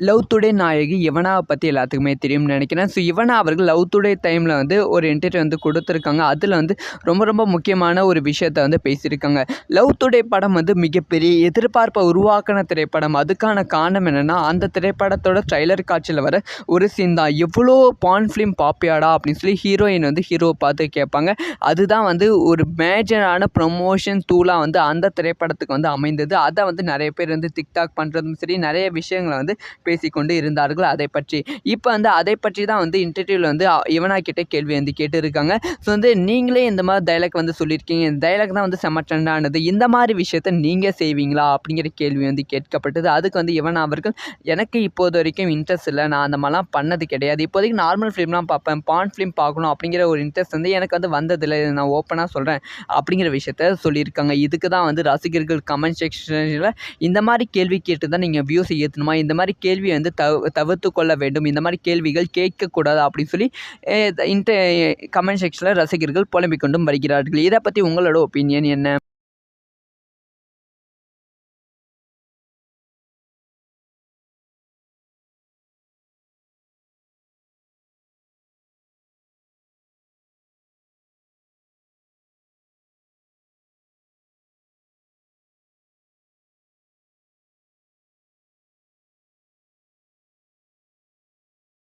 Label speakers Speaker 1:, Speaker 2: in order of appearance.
Speaker 1: Love today நாயகி யுவனாவை பற்றி எல்லாத்துக்குமே தெரியும்னு நினைக்கிறேன். ஸோ யுவனா அவர்கள் லவ் டுடே டைமில் வந்து ஒரு இன்டர்வியூ வந்து கொடுத்துருக்காங்க. அதில் வந்து ரொம்ப ரொம்ப முக்கியமான ஒரு விஷயத்த வந்து பேசியிருக்காங்க. லவ் டுடே படம் வந்து மிகப்பெரிய எதிர்பார்ப்பை உருவாக்கின திரைப்படம். அதுக்கான காரணம் என்னென்னா அந்த திரைப்படத்தோட ட்ரைலர் காட்சியில் வர ஒரு சீன் தான். எவ்வளோ பான் ஃபிலிம் பாப்பியாடா அப்படின்னு சொல்லி ஹீரோயின் வந்து ஹீரோவை பார்த்து கேட்பாங்க. அதுதான் வந்து ஒரு மேஜரான ப்ரொமோஷன் டூலாக வந்து அந்த திரைப்படத்துக்கு வந்து அமைந்தது. அதை வந்து நிறைய பேர் வந்து டிக்டாக் பண்ணுறதும் சரி நிறைய விஷயங்களை வந்து பேசிக்கொண்டு இருந்தார்கள் அதை பற்றி. இப்போ வந்து அதை பற்றி தான் வந்து இன்டர்வியூவில் வந்து இவனா கிட்டே கேள்வி வந்து கேட்டிருக்காங்க. ஸோ வந்து நீங்களே இந்த மாதிரி டைலாக் வந்து சொல்லியிருக்கீங்க. இந்த டைலாக் தான் வந்து செம்ம ட்ரெண்டானது இந்த மாதிரி விஷயத்த நீங்கள் செய்வீங்களா? அப்படிங்கிற கேள்வி வந்து கேட்கப்பட்டது. அதுக்கு வந்து இவன் அவர்கள் எனக்கு இப்போது வரைக்கும் இன்ட்ரெஸ்ட் இல்லை. நான் அந்த மாதிரிலாம் பண்ணது கிடையாது. இப்போதைக்கு நார்மல் ஃபிலிம்லாம் பார்ப்பேன். பான் ஃபிலிம் பார்க்கணும். அப்படிங்கிற ஒரு இன்ட்ரெஸ்ட் வந்து எனக்கு வந்து வந்ததில்லை. நான் ஓப்பனாக சொல்கிறேன் அப்படிங்கிற விஷயத்த சொல்லியிருக்காங்க. இதுக்கு தான் வந்து ரசிகர்கள் கமெண்ட் செக்ஷனில் இந்த மாதிரி கேள்வி கேட்டு தான் நீங்கள் வியூஸ் ஏற்றணுமா இந்த மாதிரி கேள்வி வந்து தவ தவிர்த்து கொள்ள வேண்டும். இந்த மாதிரி கேள்விகள் கேட்கக்கூடாது அப்படின்னு சொல்லி இந்த கமெண்ட் செக்ஷனில் ரசிகர்கள் புலம்பிக் கொண்டும் வருகிறார்கள். இதை பற்றி உங்களோட ஒப்பீனியன் என்ன?